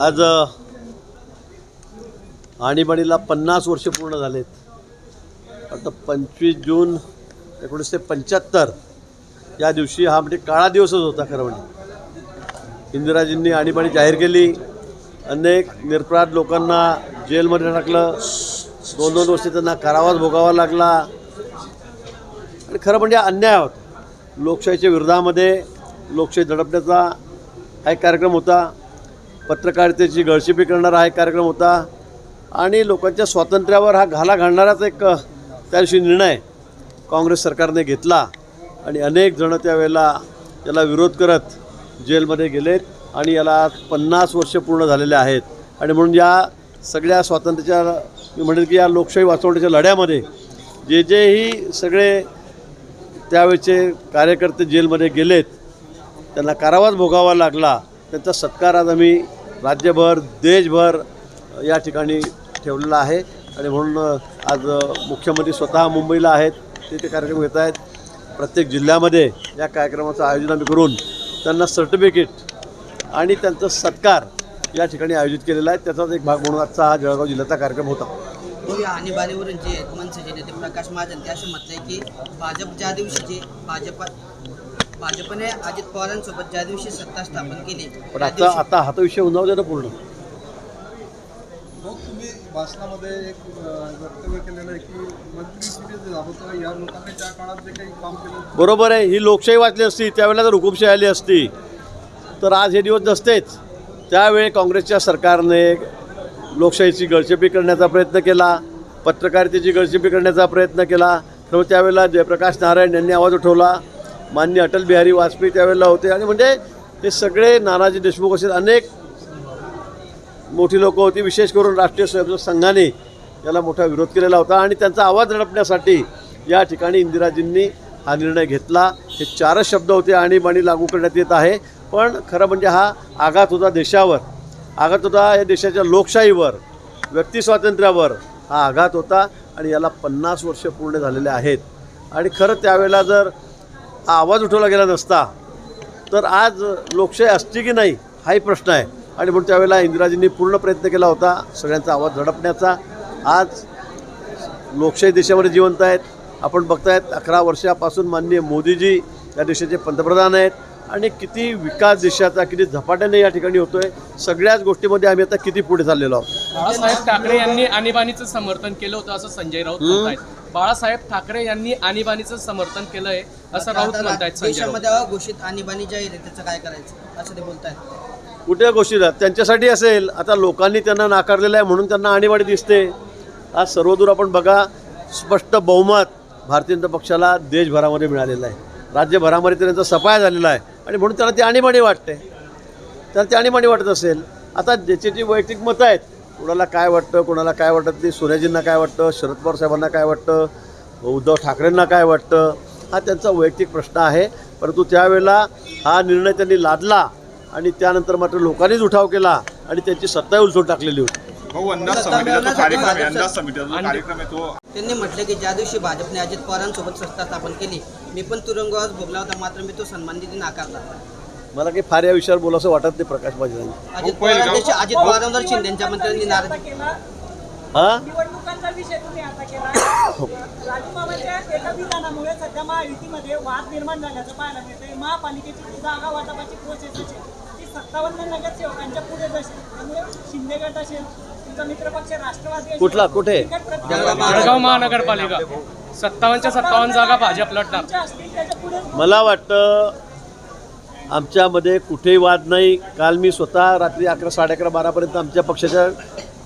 आज आणीबाणीला पन्नास वर्ष पूर्ण झालेत. आता पंचवीस जून एकोणीसशे पंच्याहत्तर. या दिवशी हा म्हणजे काळा दिवसच होता खरं म्हणजे. इंदिराजींनी आणीबाणी जाहीर केली. अनेक निरपराध लोकांना जेलमध्ये टाकलं. दोन दोन वर्ष त्यांना कारावास भोगावा लागला. आणि खरं म्हणजे अन्याय होता. लोकशाहीच्या विरोधामध्ये लोकशाही दडपण्याचा हा एक कार्यक्रम होता. पत्रकारितेची गळशिपी करणारा हा एक कार्यक्रम होता. आणि लोकांच्या स्वातंत्र्यावर हा घाला घालणाराच एक त्या दिवशी निर्णय काँग्रेस सरकारने घेतला. आणि अनेक जणं त्यावेळेला याला विरोध करत जेलमध्ये गेलेत आणि याला पन्नास वर्ष पूर्ण झालेले आहेत. आणि म्हणून या सगळ्या स्वातंत्र्याच्या मी म्हणेल की या लोकशाही वाचवण्याच्या लढ्यामध्ये जे जेही सगळे त्यावेळचे कार्यकर्ते जेलमध्ये गेलेत. त्यांना कारावास भोगावा लागला. त्यांचा सत्कार आज आम्ही राज्यभर देशभर या ठिकाणी ठेवलेला आहे. आणि म्हणून आज मुख्यमंत्री स्वतः मुंबईला आहेत. ते ते कार्यक्रम घेत आहेत. प्रत्येक जिल्ह्यामध्ये या कार्यक्रमाचं आयोजन आम्ही करून त्यांना सर्टिफिकेट आणि त्यांचा सत्कार या ठिकाणी आयोजित केलेला आहे. त्याचाच एक भाग म्हणून आजचा हा जळगाव जिल्ह्याचा कार्यक्रम होता. या आणीबाणीवरून जे आहेत मनसेचे नेते प्रकाश महाजन ते असं म्हटलंय की भाजप ज्या दिवशी जे भाजप भाजपने अजित पवारांसोबत ज्या दिवशी सत्ता स्थापन केली पण त्या आता दिवशी आता हा तर विषय उन्हावते ना पूर्ण. मग तुम्ही भाषणामध्ये एक अं, वक्तव्य केलेलं आहे की मंत्री जे होतं या लोकांनी त्या काळात जे काही काम केलं बरोबर आहे. ही लोकशाही वाचली असती त्यावेळेला जर हुकुमशाही आली असती. तर आज हे दिवस नसतेच. त्यावेळी काँग्रेसच्या सरकारने लोकशाहीची गळचेपी करण्याचा प्रयत्न केला पत्रकारितेची गळचेपी करण्याचा प्रयत्न केला. तर त्यावेळेला जयप्रकाश नारायण यांनी आवाज उठवला. मान्य अटल बिहारी वाजपेयी त्यावेळेला होते. आणि म्हणजे हे सगळे नानाजी देशमुख असे अनेक मोठी लोकं होती. विशेष करून राष्ट्रीय स्वयंसेवक संघाने याला मोठा विरोध केलेला होता. आणि त्यांचा आवाज रडपण्यासाठी या ठिकाणी इंदिराजींनी हा निर्णय घेतला. हे चारच शब्द होते आणीबाणी लागू करण्यात येत आहे. पण खरं म्हणजे हा आघात होता देशावर. आघात होता या देशाच्या लोकशाहीवर व्यक्तिस्वातंत्र्यावर हा आघात होता आणि याला पन्नास वर्ष पूर्ण झालेले आहेत. आणि खरं त्यावेळेला जर हा आवाज उठवला गेला नसता तर आज लोकशाही असते की नाही हाही प्रश्न आहे. आणि म्हणून त्यावेळेला इंदिराजींनी पूर्ण प्रयत्न केला होता सगळ्यांचा आवाज झडपण्याचा. आज लोकशाही देशामध्ये जिवंत आहेत. आपण बघतायत अकरा वर्षापासून माननीय मोदीजी या देशाचे पंतप्रधान आहेत. आणि किती विकास देशाचा किती झपाट्याने या ठिकाणी होतोय सगळ्याच गोष्टीमध्ये आम्ही आता किती पुढे चाललेलो आहोत. बाळासाहेब ठाकरे यांनी आणीबाणीचं समर्थन केलं होतं असं संजय राऊत बाळासाहेब ठाकरे यांनी आणीबाणीचं समर्थन केलंय असं राऊत म्हणतायत देशामध्ये अघोषित आणीबाणी जाहीर आहे त्याचं काय करायचं? असं ते बोलतायत. कुठल्या गोष्टी त्यांच्यासाठी असेल. आता लोकांनी त्यांना नाकारलेलं आहे म्हणून त्यांना आणीबाणी दिसते. आज सर्वदूर आपण बघा स्पष्ट बहुमत भारतीय जनता पक्षाला देशभरामध्ये मिळालेलं आहे. राज्यभरामध्ये त्यांचा सफाया झालेला आहे. आणि म्हणून त्याला ती आणीबाणी वाटते त्याला ती आणीबाणी वाटत असेल. आता ज्याची जी वैयक्तिक मतं आहेत कोणाला काय वाटतं कोणाला काय वाटत नाही सोनियाजींना काय वाटतं शरद पवार साहेबांना काय वाटतं उद्धव ठाकरेंना काय वाटतं हा त्यांचा वैयक्तिक प्रश्न आहे. परंतु त्यावेळेला हा निर्णय त्यांनी लादला आणि त्यानंतर मात्र लोकांनीच उठाव केला आणि त्यांची सत्ताही उलटून टाकलेली होती. भाऊ अंदाज समितीचा कार्यक्रम अंदाज समितीचा कार्यक्रम आहे तो त्यांनी म्हटलं की ज्या दिवशी भाजपने अजित पवारांसोबत सत्ता स्थापन केली मी पण तुरुंगवास भोगला होता मात्र मी तो सन्मान निधी नाकारला मला काही फार या विषयावर बोलावंसं वाटत नाही प्रकाश बाजीरांनी अजित पवारांच्या अजित पवारांवर शिंदेच्या मंत्र्यांनी नाराज हां? निवडणुकांचा विषय तुम्ही आता केला राजूमामाच्या एका विधानामुळे सध्या महायुतीमध्ये वाद निर्माण झाल्याचं पाहायला मिळतंय. महापालिकेची जी जागा वाटपाची प्रोसेस असेल ती सत्तावन्न नगरसेवकांच्या पुढे जाईल त्यामुळे शिंदे गट असेल कुठला? कुठे? जळगाव महानगरपालिका. सत्तावन्नच्या सत्तावन्न जागा भाजप लढणार. मला वाटतं आमच्यामध्ये कुठेही वाद नाही. काल मी स्वतः रात्री अकरा साडे अकरा बारापर्यंत आमच्या पक्षाच्या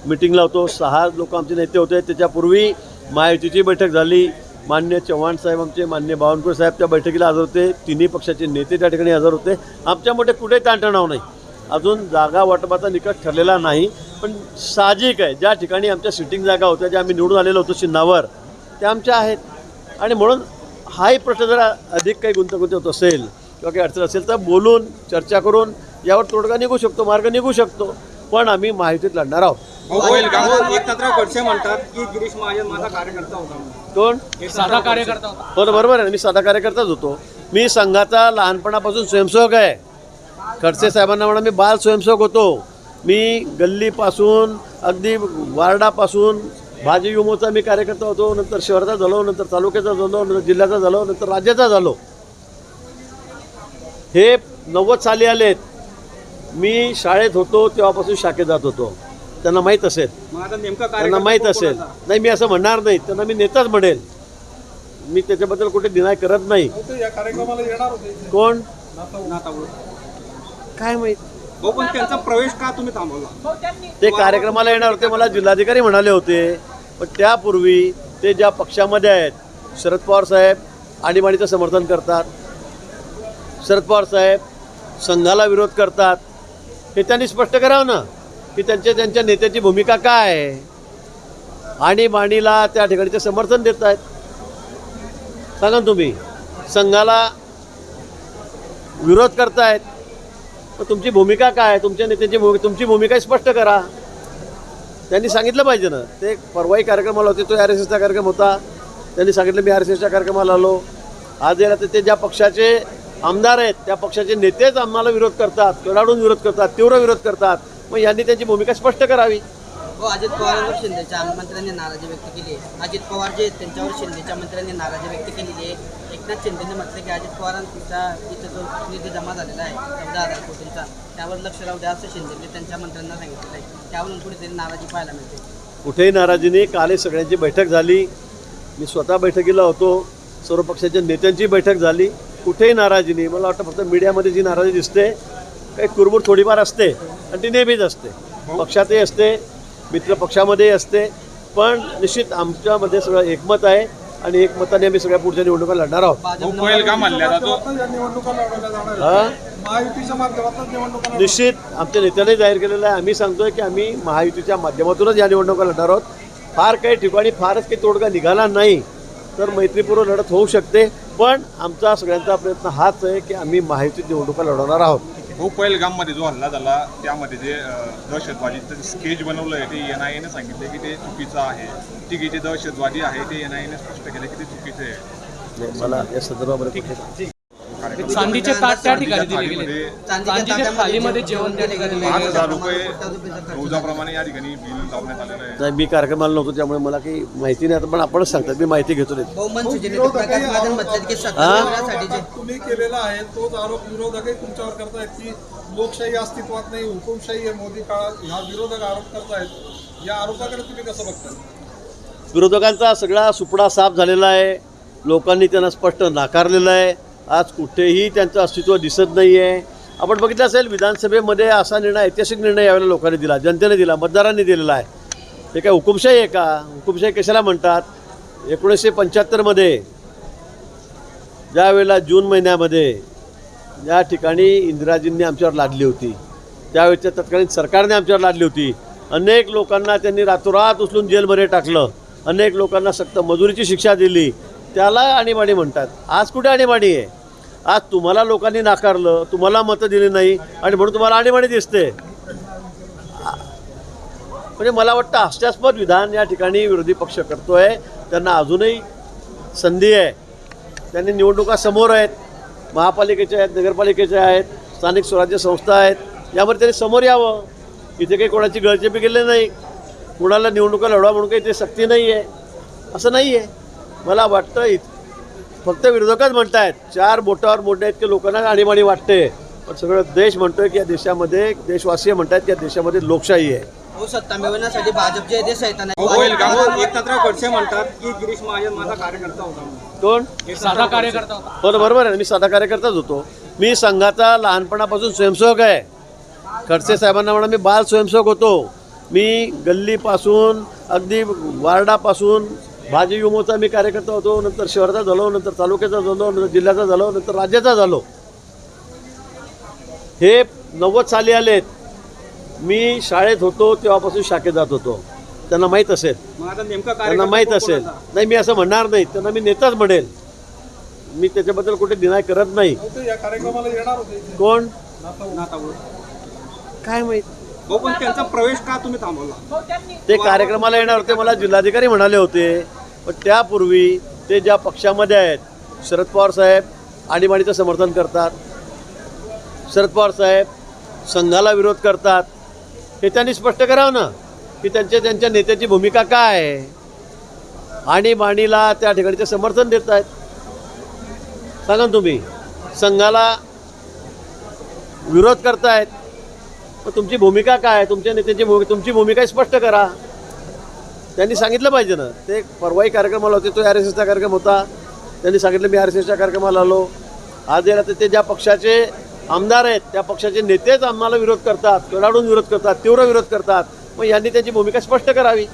मिटिंगला होतो. सहा लोक आमचे नेते होते. त्याच्यापूर्वी महायुतीची बैठक झाली. मान्य चव्हाण साहेब आमचे मान्य बावनकुळे साहेब त्या बैठकीला हजर होते. तिन्ही पक्षाचे नेते त्या ठिकाणी हजर होते. आमच्यामध्ये कुठेही ताणतणाव नाही. अजून जागा वाटपाचा निकष ठरलेला नाही. पण साहजिक आहे. ज्या ठिकाणी आमच्या सिटिंग जागा होत्या ज्या आम्ही निवडून आलेलो होतो चिन्हावर त्या आमच्या आहेत. आणि म्हणून हाही प्रश्न जर अधिक काही गुंतागुंत होत असेल किंवा काही अडचण असेल तर बोलून चर्चा करून यावर तोडगा निघू शकतो मार्ग निघू शकतो. पण आम्ही महायुतीत लढणार आहोत. म्हणतात की गिरीश महाजन माझा कार्यकर्ता होता कोण? साधा कार्यकर्ता होता. हो बरोबर आहे मी साधा कार्यकर्ताच होतो. मी संघाचा लहानपणापासून स्वयंसेवक आहे. खडसे साहेबांना म्हणा मी बाल स्वयंसेवक होतो. मी गल्लीपासून अगदी वार्डापासून भाजी युमोचा मी कार्यकर्ता होतो नंतर शहराचा झालो नंतर तालुक्याचा झालो नंतर जिल्ह्याचा झालो नंतर राज्याचा झालो. हे नव्वद साली आलेत. मी शाळेत होतो तेव्हापासून शाखेत जात होतो. त्यांना माहीत असेल. त्यांना माहीत असेल. नाही मी असं म्हणणार नाही. त्यांना मी नेताच म्हणेल. मी त्याच्याबद्दल कुठे डिनाय करत नाही. कोण? काय माहीत? भाऊ पण त्यांचा प्रवेश का तुम्ही थांबवला? ते कार्यक्रमाला येणार होते मला जिल्हाधिकारी म्हणाले होते. पण त्यापूर्वी ते ज्या पक्षामध्ये आहेत शरद पवार साहेब आणीबाणीचं समर्थन करतात. शरद पवार साहेब संघाला विरोध करतात. हे त्यांनी स्पष्ट करावं ना की त्यांच्या त्यांच्या नेत्याची भूमिका काय आहे? आणीबाणीला त्या ठिकाणी ते समर्थन देत आहेत. सांगा ना तुम्ही संघाला विरोध करतायत तुमची भूमिका काय? तुमच्या नेत्यांची भूमिका तुमची भूमिका स्पष्ट करा. त्यांनी सांगितलं पाहिजे ना. ते परवाही कार्यक्रमाला होते तो आर एस एसचा कार्यक्रम होता. त्यांनी सांगितलं मी आर एस एसच्या कार्यक्रमाला आलो. आज याला तर ते ज्या पक्षाचे आमदार आहेत त्या पक्षाचे नेतेच आम्हाला विरोध करतात कडाडून विरोध करतात तीव्र विरोध करतात. मग यांनी त्यांची भूमिका स्पष्ट करावी. हो अजित पवारांवर शिंदेच्या मंत्र्यांनी नाराजी व्यक्त केली आहे. अजित पवार जे आहेत त्यांच्यावर शिंदेच्या मंत्र्यांनी नाराजी व्यक्त केलेली आहे. एकनाथ शिंदेने म्हटलं की अजित पवारांचा इथं जो निधी जमा झालेला आहे चौदा हजार कोटींचा त्यावर लक्ष राहू द्या असं शिंदेने त्यांच्या मंत्र्यांना सांगितलेलं आहे. त्यावरून कुठेतरी नाराजी पाहायला मिळते. कुठेही नाराजी नाही. कालही सगळ्यांची बैठक झाली. मी स्वतः बैठकीला होतो. सर्व पक्षाच्या नेत्यांची बैठक झाली. कुठेही नाराजी नाही. मला वाटतं फक्त मीडियामध्ये जी नाराजी दिसते काही कुरबुर थोडीफार असते आणि ती नेहमीच असते. पक्षातही असते. मित्र पक्षामध्येही असते पण निश्चित आमच्यामध्ये सगळं एकमत आहे आणि एकमताने आम्ही सगळ्या पुढच्या निवडणुका लढणार आहोत हा? निश्चित आमच्या नेत्याने जाहीर केलेलं आहे आम्ही सांगतोय की आम्ही महायुतीच्या माध्यमातूनच या निवडणुका लढणार आहोत फार काही ठिकाणी फारच काही तोडगा निघाला नाही तर मैत्रीपूर्व लढत होऊ शकते पण आमचा सगळ्यांचा प्रयत्न हाच आहे की आम्ही महायुतीत निवडणुका लढवणार आहोत भाऊ पहलगाममध्ये जो हल्ला झाला त्यामध्ये जे दहशतवादीचं स्केच बनवलं आहे ते एन आय एने सांगितले की ते चुकीचं आहे. तिघे जे दहशतवादी आहे ते एन आय एने स्पष्ट केले की ते चुकीचे आहे. मला या संदर्भामध्ये चांदीचे ताट त्या ठिकाणी दिले गेले. चांदीच्या थालीमध्ये जेवण त्या ठिकाणी पाच हजार रुपये रोजाप्रमाणे या ठिकाणी बिल लावण्यात आलेलं आहे. नाही मी कार्यक्रमाला नव्हतो त्यामुळे मला काही माहिती नाही. आता पण आपणच सांगतात मी माहिती घेतो नाही प्रकाश महाजन की हा? तुम्ही केलेला आहे तोच आरोप विरोधकही तुमच्यावर करतायत की लोकशाही अस्तित्वात नाही हुकुमशाही आहे मोदी काळात ह्या विरोधक आरोप करतायत. या आरोपाकडे तुम्ही कसं बघताय विरोधकांचा सगळा सुपडा साफ झालेला आहे. लोकांनी त्यांना स्पष्ट नाकारलेलं आहे. आज कुठेही त्यांचं अस्तित्व दिसत नाही आहे आपण बघितलं असेल विधानसभेमध्ये असा निर्णय ऐतिहासिक निर्णय यावेळेला लोकांनी दिला जनतेने दिला मतदारांनी दिलेला आहे. हे काय हुकुमशाही आहे का? हुकुमशाही कशाला म्हणतात? एकोणीसशे पंच्याहत्तरमध्ये ज्यावेळेला जून महिन्यामध्ये या ठिकाणी इंदिराजींनी आमच्यावर लादली होती त्यावेळेच्या तत्कालीन सरकारने आमच्यावर लादली होती. अनेक लोकांना त्यांनी रातोरात उचलून जेलमध्ये टाकलं. अनेक लोकांना सक्त मजुरीची शिक्षा दिली. त्याला आणीबाणी म्हणतात. आज कुठे आणीबाणी आहे? आज तुम्हाला लोकांनी नाकारलं तुम्हाला मतं दिली नाही आणि म्हणून तुम्हाला आणीबाणी दिसते. म्हणजे मला वाटतं हास्यास्पद विधान या ठिकाणी विरोधी पक्ष करतोय. त्यांना अजूनही संधी आहे. त्यांनी निवडणुका समोर आहेत. महापालिकेच्या आहेत नगरपालिकेच्या आहेत स्थानिक स्वराज्य संस्था आहेत. यामध्ये त्यांनी समोर यावं. इथे काही कोणाची गळचेपी केली नाही. कुणाला निवडणुका लढवा म्हणून काही ते सक्ती नाही आहे असं नाही आहे मला वाटतं इत फक्त विरोधकच म्हणतायत. चार बोटावर मोठे आहेत की लोकांना आणीबाणी वाटते. पण सगळं देश म्हणतोय की या देशामध्ये देशवासीय म्हणतायत की या देशामध्ये लोकशाही आहे. हो सत्ता मिळवण्यासाठी भाजप जे आहे ते सैतान आहे. भाऊ एकनाथराव खडसे म्हणतात की गिरीश महाजन माझा कार्यकर्ता होता कोण? साधा कार्यकर्ता होता. हो ना, बरोबर आहे मी साधा कार्यकर्ताच होतो. मी संघाचा लहानपणापासून स्वयंसेवक आहे. खडसे साहेबांना म्हणा मी बाल स्वयंसेवक होतो. मी गल्लीपासून अगदी वार्डापासून भाजी युमोचा मी कार्यकर्ता होतो नंतर शहराचा झालो नंतर तालुक्याचा झालो नंतर जिल्ह्याचा झालो नंतर राज्याचा झालो. हे नव्वद साली आलेत. मी शाळेत होतो तेव्हापासून शाखेत जात होतो. त्यांना माहीत असेल. मग आता नेमका त्यांना माहीत असेल? नाही मी असं म्हणणार नाही. त्यांना मी नेताच म्हणेल. मी त्याच्याबद्दल कुठे डिनाय करत नाही. अहो, ते या कार्यक्रमाला येणार होते. इथे. कोण काय माहीत? पण त्यांचा प्रवेश का तुम्ही थांबवला? भाऊ त्यांनी ते कार्यक्रमाला येणार होते मला जिल्हाधिकारी म्हणाले होते. पण त्यापूर्वी ते ज्या पक्षामध्ये आहेत शरद पवार साहेब आणीबाणीचं समर्थन करतात शरद पवार साहेब संघाला विरोध करतात हे त्यांनी स्पष्ट करावं ना की त्यांच्या त्यांच्या नेत्याची भूमिका काय आहे? आणीबाणीला त्या ठिकाणी ते समर्थन देत आहेत. सांगा ना तुम्ही संघाला विरोध करतायत तुमची भूमिका काय? आहे तुमच्या नेत्याची भूमिका तुमची भूमिका स्पष्ट करा. त्यांनी सांगितलं पाहिजे ना. ते परवाही कार्यक्रमाला होते तो आर एस एसचा कार्यक्रम होता. त्यांनी सांगितलं मी आर एस एसच्या कार्यक्रमाला आलो. आज याला ते ज्या पक्षाचे आमदार आहेत त्या पक्षाचे नेतेच आम्हाला विरोध करतात कडाडून विरोध करतात तीव्र विरोध करतात. मग यांनी त्यांची भूमिका स्पष्ट करावी.